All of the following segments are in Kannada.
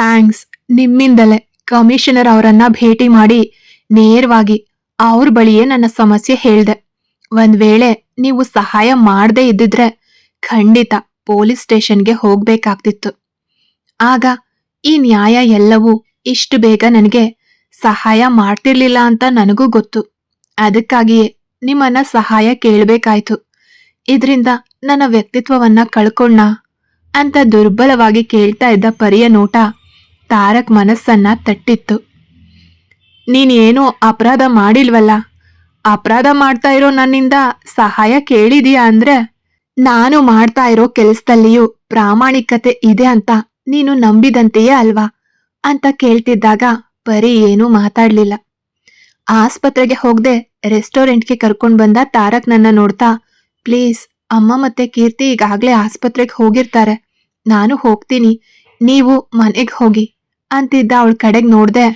ಥ್ಯಾಂಕ್ಸ್. ನಿಮ್ಮಿಂದಲೇ ಕಮಿಷನರ್ ಅವರನ್ನ ಭೇಟಿ ಮಾಡಿ ನೇರವಾಗಿ ಅವ್ರ ಬಳಿಯೇ ನನ್ನ ಸಮಸ್ಯೆ ಹೇಳ್ದೆ. ಒಂದ್ ವೇಳೆ ನೀವು ಸಹಾಯ ಮಾಡದೇ ಇದ್ದಿದ್ರೆ ಖಂಡಿತ ಪೊಲೀಸ್ ಸ್ಟೇಷನ್ಗೆ ಹೋಗ್ಬೇಕಾಗ್ತಿತ್ತು. ಆಗ ಈ ನ್ಯಾಯ ಎಲ್ಲವೂ ಇಷ್ಟು ಬೇಗ ನನಗೆ ಸಹಾಯ ಮಾಡ್ತಿರ್ಲಿಲ್ಲ ಅಂತ ನನಗೂ ಗೊತ್ತು. ಅದಕ್ಕಾಗಿಯೇ ನಿಮ್ಮನ್ನ ಸಹಾಯ ಕೇಳಬೇಕಾಯ್ತು. ಇದರಿಂದ ನನ್ನ ವ್ಯಕ್ತಿತ್ವವನ್ನ ಕಳ್ಕೊಂಡ ಅಂತ ದುರ್ಬಲವಾಗಿ ಕೇಳ್ತಾ ಇದ್ದ ಪರಿಯ ನೋಟ ತಾರಕ್ ಮನಸ್ಸನ್ನ ತಟ್ಟಿತ್ತು. ನೀನೇನೋ ಅಪರಾಧ ಮಾಡಿಲ್ವಲ್ಲ? ಅಪರಾಧ ಮಾಡ್ತಾ ಇರೋ ನನ್ನಿಂದ ಸಹಾಯ ಕೇಳಿದೀಯಾ ಅಂದ್ರೆ? ನಾನು ಮಾಡ್ತಾ ಇರೋ ಕೆಲಸದಲ್ಲಿಯೂ ಪ್ರಾಮಾಣಿಕತೆ ಇದೆ ಅಂತ ನೀನು ನಂಬಿದಂತೆಯೇ ಅಲ್ವಾ? ಅಂತ ಕೇಳ್ತಿದ್ದಾಗ ಪರಿ ಏನೂ ಮಾತಾಡ್ಲಿಲ್ಲ. ಆಸ್ಪತ್ರೆಗೆ ಹೋಗದೆ ರೆಸ್ಟೋರೆಂಟ್ಗೆ ಕರ್ಕೊಂಡು ಬಂದ ತಾರಕ್ ನನ್ನ ನೋಡ್ತಾ, ಪ್ಲೀಸ್, ಅಮ್ಮ ಮತ್ತೆ ಕೀರ್ತಿ ಈಗಾಗ್ಲೇ ಆಸ್ಪತ್ರೆಗೆ ಹೋಗಿರ್ತಾರೆ. ನಾನು ಹೋಗ್ತೀನಿ. ನೀವು ಮನೆಗೆ ಹೋಗಿ. ಅಂತಿದ್ದ ಅವಳ ಕಡೆಗ್ ನೋಡ್ದೆ,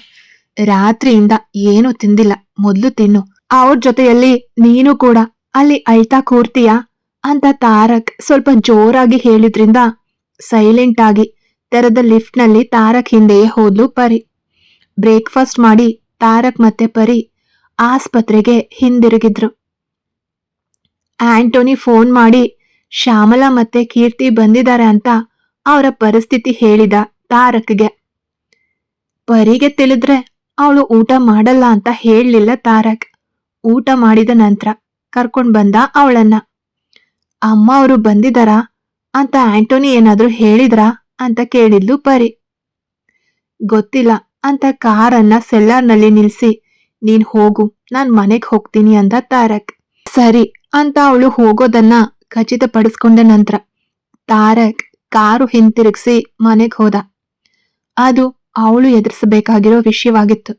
ರಾತ್ರಿಯಿಂದ ಏನು ತಿಂದಿಲ್ಲ. ಮೊದ್ಲು ತಿನ್ನು. ಅವ್ರ ಜೊತೆಯಲ್ಲಿ ನೀನು ಕೂಡ. ಅಲ್ಲಿ ಅಳ್ತಾ ಕೂರ್ತೀಯಾ? ಅಂತ ತಾರಕ್ ಸ್ವಲ್ಪ ಜೋರಾಗಿ ಹೇಳಿದ್ರಿಂದ ಸೈಲೆಂಟ್ ಆಗಿ ತೆರೆದ ಲಿಫ್ಟ್ನಲ್ಲಿ ತಾರಕ್ ಹಿಂದೆಯೇ ಹೋದ್ಲು ಪರಿ. ಬ್ರೇಕ್ಫಾಸ್ಟ್ ಮಾಡಿ ತಾರಕ್ ಮತ್ತೆ ಪರಿ ಆಸ್ಪತ್ರೆಗೆ ಹಿಂದಿರುಗಿದ್ರು. ಆಂಟೋನಿ ಫೋನ್ ಮಾಡಿ, ಶ್ಯಾಮಲಾ ಮತ್ತೆ ಕೀರ್ತಿ ಬಂದಿದ್ದಾರೆ ಅಂತ ಅವರ ಪರಿಸ್ಥಿತಿ ಹೇಳಿದ ತಾರಕ್ಗೆ. ಪರಿಗೆ ತಿಳಿದ್ರೆ ಅವಳು ಊಟ ಮಾಡಲ್ಲ ಅಂತ ಹೇಳಲಿಲ್ಲ ತಾರಕ್. ಊಟ ಮಾಡಿದ ನಂತರ ಕರ್ಕೊಂಡ್ ಬಂದ ಅವಳನ್ನ. ಅಮ್ಮ ಅವರು ಬಂದಿದಾರಾ ಅಂತ ಆಂಟೋನಿ ಏನಾದರೂ ಹೇಳಿದ್ರಾ ಅಂತ ಕೇಳಿದ್ಲು ಪರಿ. ಗೊತ್ತಿಲ್ಲ ಅಂತ ಕಾರನ್ನ ಸೆಲ್ಲಾರ್ನಲ್ಲಿ ನಿಲ್ಸಿ, ನೀನ್ ಹೋಗು, ನಾನ್ ಮನೆಗ್ ಹೋಗ್ತೀನಿ ಅಂದ ತಾರಕ್. ಸರಿ ಅಂತ ಅವಳು ಹೋಗೋದನ್ನ ಖಚಿತಪಡಿಸ್ಕೊಂಡ ನಂತರ ತಾರಕ್ ಕಾರು ಹಿಂತಿರುಗಿಸಿ ಮನೆಗ್ ಹೋದ. ಅದು ಅವಳು ಎದುರಿಸಬೇಕಾಗಿರೋ ವಿಷಯವಾಗಿತ್ತು.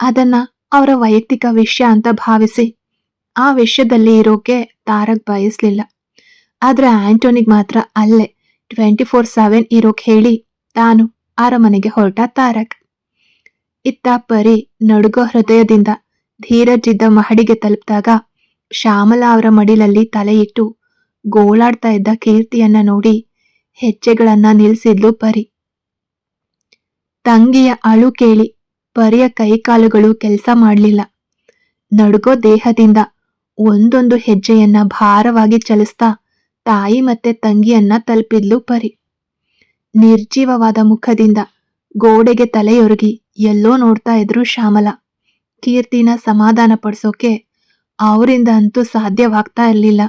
ಅದನ್ನ ಅವರ ವೈಯಕ್ತಿಕ ವಿಷಯ ಅಂತ ಭಾವಿಸಿ ಆ ವಿಷಯದಲ್ಲಿ ಇರೋಕೆ ತಾರಕ್ ಬಯಸ್ಲಿಲ್ಲ. ಆದ್ರೆ ಆಂಟೋನಿಗ್ ಮಾತ್ರ ಅಲ್ಲೇ ಟ್ವೆಂಟಿ ಫೋರ್ ಸೆವೆನ್ ಇರೋಕ್ ಹೇಳಿ ತಾನು ಅರಮನೆಗೆ ಹೊರಟ ತಾರಕ್. ಇತ್ತ ಪರಿ ನಡುಗೋ ಹೃದಯದಿಂದ ಧೀರಜಿದ್ದ ಮಹಡಿಗೆ ತಲುಪಿದಾಗ ಶ್ಯಾಮಲಾ ಅವರ ಮಡಿಲಲ್ಲಿ ತಲೆ ಇಟ್ಟು ಗೋಳಾಡ್ತಾ ಇದ್ದ ಕೀರ್ತಿಯನ್ನ ನೋಡಿ ಹೆಜ್ಜೆಗಳನ್ನ ನಿಲ್ಲಿಸಿದ್ಲು ಪರಿ. ತಂಗಿಯ ಅಳು ಕೇಳಿ, ಪರಿಯ ಕೈಕಾಲುಗಳು ಕೆಲಸ ಮಾಡಲಿಲ್ಲ. ನಡುಗೋ ದೇಹದಿಂದ ಒಂದೊಂದು ಹೆಜ್ಜೆಯನ್ನ ಭಾರವಾಗಿ ಚಲಿಸ್ತಾ ತಾಯಿ ಮತ್ತೆ ತಂಗಿಯನ್ನ ತಲುಪಿದ್ಲು ಪರಿ. ನಿರ್ಜೀವವಾದ ಮುಖದಿಂದ ಗೋಡೆಗೆ ತಲೆಯೊರಗಿ ಎಲ್ಲೋ ನೋಡ್ತಾ ಇದ್ರು ಶ್ಯಾಮಲ. ಕೀರ್ತಿನ ಸಮಾಧಾನ ಪಡಿಸೋಕೆ ಅವರಿಂದ ಅಂತೂ ಸಾಧ್ಯವಾಗ್ತಾ ಇರಲಿಲ್ಲ.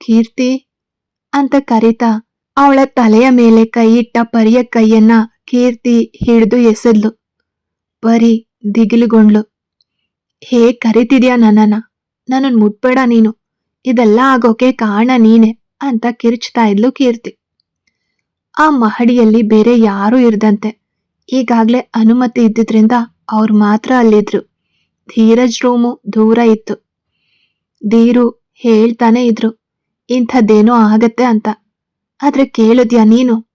ಕೀರ್ತಿ ಅಂತ ಕರೀತಾ ಅವಳ ತಲೆಯ ಮೇಲೆ ಕೈ ಇಟ್ಟ ಪರಿಯ ಕೈಯನ್ನ ಕೀರ್ತಿ ಹಿಡಿದು ಎಸೆದ್ಲು. ಪರಿ ದಿಗಿಲುಗೊಂಡ್ಲು. ಹೇ, ಕರಿತಿದ್ಯಾ ನನ್ನನ್ನ? ನನ್ನನ್ ಮುಟ್ಬೇಡ ನೀನು. ಇದೆಲ್ಲ ಆಗೋಕೆ ಕಾರಣ ನೀನೆ ಅಂತ ಕಿರ್ಚ್ತಾ ಇದ್ಲು ಕೀರ್ತಿ. ಆ ಮಹಡಿಯಲ್ಲಿ ಬೇರೆ ಯಾರೂ ಇರದಂತೆ. ಈಗಾಗ್ಲೇ ಅನುಮತಿ ಇದ್ದಿದ್ರಿಂದ ಅವ್ರು ಮಾತ್ರ ಅಲ್ಲಿದ್ರು. ಧೀರಜ್ ರೂಮು ದೂರ ಇತ್ತು. ಧೀರು ಹೇಳ್ತಾನೆ ಇದ್ರು, ಇಂಥದ್ದೇನೋ ಆಗತ್ತೆ ಅಂತ. ಆದ್ರೆ ಕೇಳಿದ್ಯಾ ನೀನು?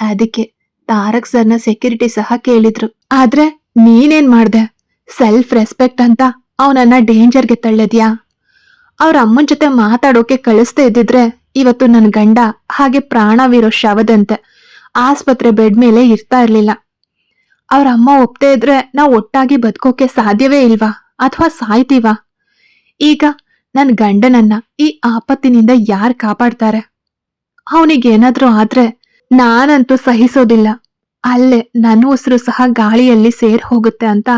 ಅದಕ್ಕೆ ತಾರಕ್ ಸರ್ನ ಸೆಕ್ಯೂರಿಟಿ ಸಹ ಕೇಳಿದ್ರು. ಆದ್ರೆ ನೀನೇನ್ ಮಾಡ್ದೆ? ಸೆಲ್ಫ್ ರೆಸ್ಪೆಕ್ಟ್ ಅಂತ ಅವನನ್ನ ಡೇಂಜರ್ಗೆ ತಳ್ಳದ್ಯಾ? ಅವ್ರ ಅಮ್ಮನ್ ಜೊತೆ ಮಾತಾಡೋಕೆ ಕಳಿಸ್ತಾ ಇದ್ದಿದ್ರೆ ಇವತ್ತು ನನ್ ಗಂಡ ಹಾಗೆ ಪ್ರಾಣವಿರೋ ಶವದಂತೆ ಆಸ್ಪತ್ರೆ ಬೆಡ್ ಮೇಲೆ ಇರ್ತಾ ಇರ್ಲಿಲ್ಲ. ಅವ್ರ ಅಮ್ಮ ಒಪ್ತೇ ಇದ್ರೆ ನಾವು ಒಟ್ಟಾಗಿ ಬದುಕೋಕೆ ಸಾಧ್ಯವೇ ಇಲ್ವಾ? ಅಥವಾ ಸಾಯ್ತೀವಾ? ಈಗ ನನ್ ಗಂಡನನ್ನ ಈ ಆಪತ್ತಿನಿಂದ ಯಾರ್ ಕಾಪಾಡ್ತಾರೆ? ಅವನಿಗೇನಾದ್ರೂ ಆದ್ರೆ ನಾನಂತೂ ಸಹಿಸೋದಿಲ್ಲ. ಅಲ್ಲೇ ನನ್ನ ಉಸಿರು ಸಹ ಗಾಳಿಯಲ್ಲಿ ಸೇರ್ ಹೋಗುತ್ತೆ ಅಂತ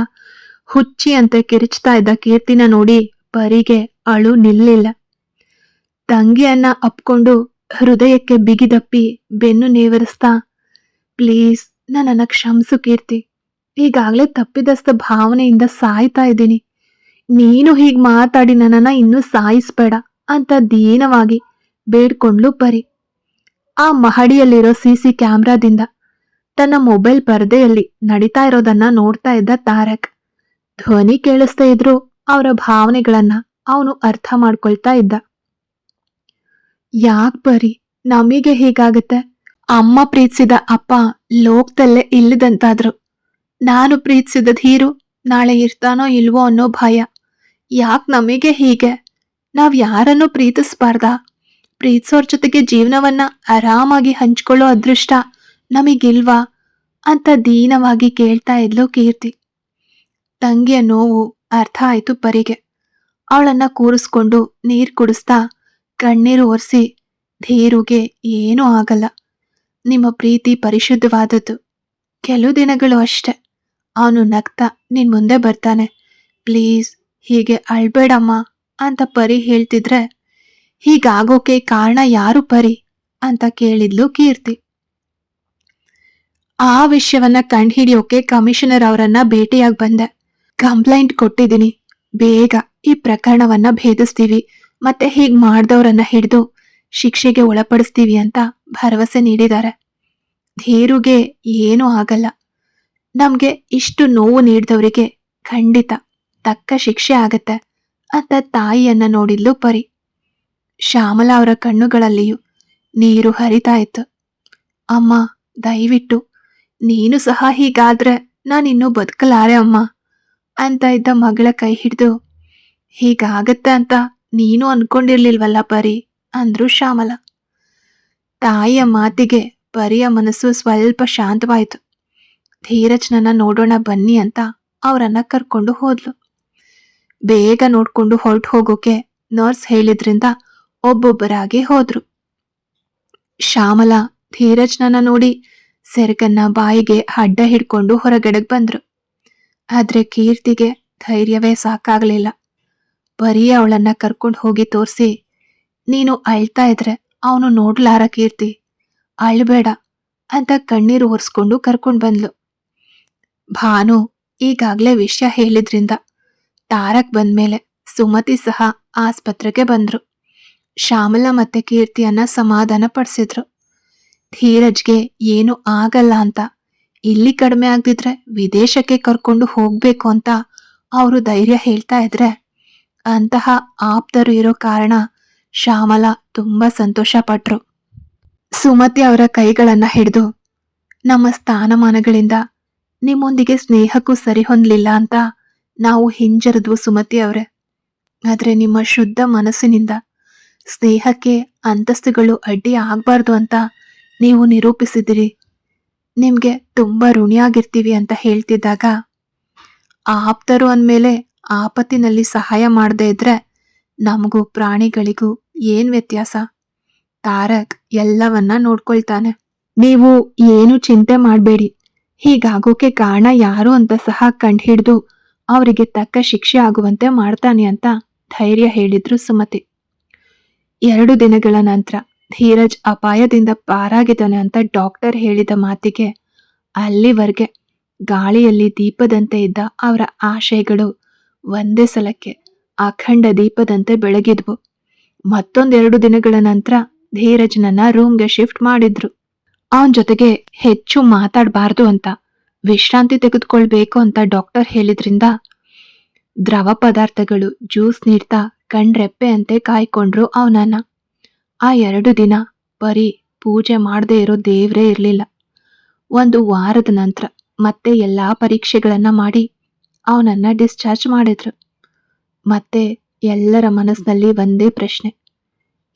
ಹುಚ್ಚಿ ಅಂತ ಕಿರಿಚ್ತಾ ಇದ್ದ ಕೀರ್ತಿನ ನೋಡಿ ಪರಿಗೆ ಅಳು ನಿಲ್ಲಿಲ್ಲ. ತಂಗಿಯನ್ನ ಅಪ್ಕೊಂಡು ಹೃದಯಕ್ಕೆ ಬಿಗಿದಪ್ಪಿ ಬೆನ್ನು ನೇವರಿಸ್ತಾ, ಪ್ಲೀಸ್ ನನ್ನ ಕ್ಷಮಿಸು ಕೀರ್ತಿ. ಈಗಾಗಲೇ ತಪ್ಪಿದಸ್ತ ಭಾವನೆಯಿಂದ ಸಾಯ್ತಾ ಇದ್ದೀನಿ. ನೀನು ಹೀಗೆ ಮಾತಾಡಿ ನನ್ನನ್ನು ಇನ್ನೂ ಸಾಯಿಸ್ಬೇಡ ಅಂತ ದೀನವಾಗಿ ಬೇಡ್ಕೊಂಡ್ಲು ಪರಿ. ಆ ಮಹಡಿಯಲ್ಲಿರೋ ಸಿ ಸಿ ಕ್ಯಾಮ್ರಾದಿಂದ ತನ್ನ ಮೊಬೈಲ್ ಪರದೆಯಲ್ಲಿ ನಡೀತಾ ಇರೋದನ್ನ ನೋಡ್ತಾ ಇದ್ದ ತಾರಕ್. ಧ್ವನಿ ಕೇಳಿಸ್ತಾ ಇದ್ರು ಅವರ ಭಾವನೆಗಳನ್ನ ಅವನು ಅರ್ಥ ಮಾಡ್ಕೊಳ್ತಾ ಇದ್ದ. ಯಾಕ್ ಬರಿ ನಮಗೆ ಹೀಗಾಗತ್ತೆ? ಅಮ್ಮ ಪ್ರೀತಿಸಿದ ಅಪ್ಪ ಲೋಕದಲ್ಲೇ ಇಲ್ಲದಂತಾದ್ರು. ನಾನು ಪ್ರೀತಿಸಿದ ಧೀರು ನಾಳೆ ಇರ್ತಾನೋ ಇಲ್ವೋ ಅನ್ನೋ ಭಯ. ಯಾಕ್ ನಮಗೆ ಹೀಗೆ? ನಾವ್ ಯಾರನ್ನು ಪ್ರೀತಿಸ್ಬಾರ್ದಾ? ಪ್ರೀತಿಸೋರ್ ಜೊತೆಗೆ ಜೀವನವನ್ನ ಆರಾಮಾಗಿ ಹಂಚ್ಕೊಳ್ಳೋ ಅದೃಷ್ಟ ನಮಗಿಲ್ವಾ? ಅಂತ ದೀನವಾಗಿ ಕೇಳ್ತಾ ಇದ್ಲು ಕೀರ್ತಿ. ತಂಗಿಯ ನೋವು ಅರ್ಥ ಆಯ್ತು ಪರಿಗೆ. ಅವಳನ್ನ ಕೂರಿಸ್ಕೊಂಡು ನೀರು ಕುಡಿಸ್ತಾ ಕಣ್ಣೀರು ಒರೆಸಿ ಧೀರುಗೆ ಏನೂ ಆಗಲ್ಲ. ನಿಮ್ಮ ಪ್ರೀತಿ ಪರಿಶುದ್ಧವಾದದ್ದು. ಕೆಲವು ದಿನಗಳು ಅಷ್ಟೆ. ಅವನು ನಗ್ತಾ ನಿನ್ ಮುಂದೆ ಬರ್ತಾನೆ. ಪ್ಲೀಸ್, ಹೀಗೆ ಅಳ್ಬೇಡಮ್ಮ ಅಂತ ಪರಿ ಹೇಳ್ತಿದ್ರೆ ಹೀಗಾಗೋಕೆ ಕಾರಣ ಯಾರು ಪರಿ? ಅಂತ ಕೇಳಿದ್ಲು ಕೀರ್ತಿ. ಆ ವಿಷಯವನ್ನ ಕಂಡುಹಿಡಿಯೋಕೆ ಕಮಿಷನರ್ ಅವರನ್ನ ಭೇಟಿಯಾಗಿ ಬಂದೆ. ಕಂಪ್ಲೇಂಟ್ ಕೊಟ್ಟಿದ್ದೀನಿ. ಬೇಗ ಈ ಪ್ರಕರಣವನ್ನ ಭೇದಿಸ್ತೀವಿ. ಮತ್ತೆ ಹೀಗ್ ಮಾಡ್ದವ್ರನ್ನ ಹಿಡಿದು ಶಿಕ್ಷೆಗೆ ಒಳಪಡಿಸ್ತೀವಿ ಅಂತ ಭರವಸೆ ನೀಡಿದ್ದಾರೆ. ಧೀರುಗೆ ಏನೂ ಆಗಲ್ಲ. ನಮ್ಗೆ ಇಷ್ಟು ನೋವು ನೀಡಿದವರಿಗೆ ಖಂಡಿತ ತಕ್ಕ ಶಿಕ್ಷೆ ಆಗತ್ತೆ ಅಂತ ತಾಯಿಯನ್ನ ನೋಡಿದ್ಲು ಪರಿ. ಶ್ಯಾಮಲಾ ಅವರ ಕಣ್ಣುಗಳಲ್ಲಿಯೂ ನೀರು ಹರಿತಾ ಇತ್ತು. ಅಮ್ಮ, ದಯವಿಟ್ಟು ನೀನು ಸಹ ಹೀಗಾದ್ರೆ ನಾನಿನ್ನೂ ಬದುಕಲಾರೆ ಅಮ್ಮ, ಅಂತ ಇದ್ದ ಮಗಳ ಕೈ ಹಿಡಿದು. ಹೀಗಾಗತ್ತೆ ಅಂತ ನೀನು ಅನ್ಕೊಂಡಿರ್ಲಿಲ್ವಲ್ಲ ಪರಿ, ಅಂದ್ರು ಶ್ಯಾಮಲ. ತಾಯಿಯ ಮಾತಿಗೆ ಪರಿಯ ಮನಸ್ಸು ಸ್ವಲ್ಪ ಶಾಂತವಾಯಿತು. ಧೀರಜ್ನನ್ನ ನೋಡೋಣ ಬನ್ನಿ ಅಂತ ಅವರನ್ನ ಕರ್ಕೊಂಡು ಹೋದ್ಲು. ಬೇಗ ನೋಡ್ಕೊಂಡು ಹೊರಟು ಹೋಗೋಕೆ ನರ್ಸ್ ಹೇಳಿದ್ರಿಂದ ಒಬ್ಬೊಬ್ಬರಾಗಿ ಹೋದ್ರು. ಶ್ಯಾಮಲ ಧೀರಜ್ನನ್ನ ನೋಡಿ ಸೆರಗನ್ನ ಬಾಯಿಗೆ ಅಡ್ಡ ಹಿಡ್ಕೊಂಡು ಹೊರಗಡೆಗೆ ಬಂದ್ರು. ಆದ್ರೆ ಕೀರ್ತಿಗೆ ಧೈರ್ಯವೇ ಸಾಕಾಗ್ಲಿಲ್ಲ. ಬರೀ ಅವಳನ್ನ ಕರ್ಕೊಂಡು ಹೋಗಿ ತೋರಿಸಿ, ನೀನು ಅಳ್ತಾ ಇದ್ರೆ ಅವನು ನೋಡ್ಲಾರ ಕೀರ್ತಿ. ಅಳ್ಬೇಡ ಅಂತ ಕಣ್ಣೀರು ಒರೆಸ್ಕೊಂಡು ಕರ್ಕೊಂಡು ಬಂದ್ಲು. ಭಾನು ಈಗಾಗ್ಲೇ ವಿಷಯ ಹೇಳಿದ್ರಿಂದ ತಾರಕ್ ಬಂದ್ಮೇಲೆ ಸುಮತಿ ಸಹ ಆಸ್ಪತ್ರೆಗೆ ಬಂದ್ರು. ಶ್ಯಾಮಲ ಮತ್ತೆ ಕೀರ್ತಿಯನ್ನ ಸಮಾಧಾನ ಪಡಿಸಿದ್ರು ಧೀರಜ್ಗೆ ಏನು ಆಗಲ್ಲ ಅಂತ. ಇಲ್ಲಿ ಕಡಿಮೆ ಆಗ್ದಿದ್ರೆ ವಿದೇಶಕ್ಕೆ ಕರ್ಕೊಂಡು ಹೋಗ್ಬೇಕು ಅಂತ ಅವರು ಧೈರ್ಯ ಹೇಳ್ತಾ ಇದ್ರೆ. ಅಂತಹ ಆಪ್ತರು ಇರೋ ಕಾರಣ ಶ್ಯಾಮಲ ತುಂಬಾ ಸಂತೋಷ ಪಟ್ರು ಸುಮತಿ ಅವರ ಕೈಗಳನ್ನ ಹಿಡಿದು, ನಮ್ಮ ಸ್ಥಾನಮಾನಗಳಿಂದ ನಿಮ್ಮೊಂದಿಗೆ ಸ್ನೇಹಕ್ಕೂ ಸರಿ ಹೊಂದಲಿಲ್ಲ ಅಂತ ನಾವು ಹಿಂಜರಿದ್ವು ಸುಮತಿ ಅವರೇ. ಆದರೆ ನಿಮ್ಮ ಶುದ್ಧ ಮನಸ್ಸಿನಿಂದ ಸ್ನೇಹಕ್ಕೆ ಅಂತಸ್ತುಗಳು ಅಡ್ಡಿ ಆಗ್ಬಾರ್ದು ಅಂತ ನೀವು ನಿರೂಪಿಸಿದಿರಿ. ನಿಮಗೆ ತುಂಬ ಋಣಿಯಾಗಿರ್ತೀವಿ ಅಂತ ಹೇಳ್ತಿದ್ದಾಗ ಆಪ್ತರು ಅಂದಮೇಲೆ ಆಪತ್ತಿನಲ್ಲಿ ಸಹಾಯ ಮಾಡದೇ ಇದ್ರೆ ನಮಗೂ ಪ್ರಾಣಿಗಳಿಗೂ ಏನು ವ್ಯತ್ಯಾಸ? ತಾರಕ್ ಎಲ್ಲವನ್ನ ನೋಡ್ಕೊಳ್ತಾನೆ. ನೀವು ಏನು ಚಿಂತೆ ಮಾಡಬೇಡಿ. ಹೀಗಾಗೋಕೆ ಕಾರಣ ಯಾರು ಅಂತ ಸಹ ಕಂಡುಹಿಡಿದು ಅವರಿಗೆ ತಕ್ಕ ಶಿಕ್ಷೆ ಆಗುವಂತೆ ಮಾಡ್ತಾನೆ ಅಂತ ಧೈರ್ಯ ಹೇಳಿದ್ರು ಸುಮತಿ. ಎರಡು ದಿನಗಳ ನಂತರ ಧೀರಜ್ ಅಪಾಯದಿಂದ ಪಾರಾಗಿದ್ದಾನೆ ಅಂತ ಡಾಕ್ಟರ್ ಹೇಳಿದ ಮಾತಿಗೆ ಅಲ್ಲಿವರೆಗೆ ಗಾಳಿಯಲ್ಲಿ ದೀಪದಂತೆ ಇದ್ದ ಅವರ ಆಶಯಗಳು ಒಂದೇ ಸಲಕ್ಕೆ ಅಖಂಡ ದೀಪದಂತೆ ಬೆಳಗಿದ್ವು. ಮತ್ತೊಂದೆರಡು ದಿನಗಳ ನಂತರ ಧೀರಜ್ನನ್ನ ರೂಮ್ಗೆ ಶಿಫ್ಟ್ ಮಾಡಿದ್ರು. ಅವನ ಜೊತೆಗೆ ಹೆಚ್ಚು ಮಾತಾಡಬಾರ್ದು ಅಂತ, ವಿಶ್ರಾಂತಿ ತೆಗೆದುಕೊಳ್ಬೇಕು ಅಂತ ಡಾಕ್ಟರ್ ಹೇಳಿದ್ರಿಂದ ದ್ರವ ಪದಾರ್ಥಗಳು ಜ್ಯೂಸ್ ನೀಡ್ತಾ ಕಣ್ರೆಪ್ಪೆ ಅಂತೆ ಕಾಯ್ಕೊಂಡ್ರು ಅವನನ್ನ. ಆ ಎರಡು ದಿನ ಬರೀ ಪೂಜೆ ಮಾಡದೇ ಇರೋ ದೇವರೇ ಇರಲಿಲ್ಲ. ಒಂದು ವಾರದ ನಂತರ ಮತ್ತೆ ಎಲ್ಲಾ ಪರೀಕ್ಷೆಗಳನ್ನು ಮಾಡಿ ಅವನನ್ನು ಡಿಸ್ಚಾರ್ಜ್ ಮಾಡಿದ್ರು. ಮತ್ತೆ ಎಲ್ಲರ ಮನಸ್ಸಿನಲ್ಲಿ ಒಂದೇ ಪ್ರಶ್ನೆ.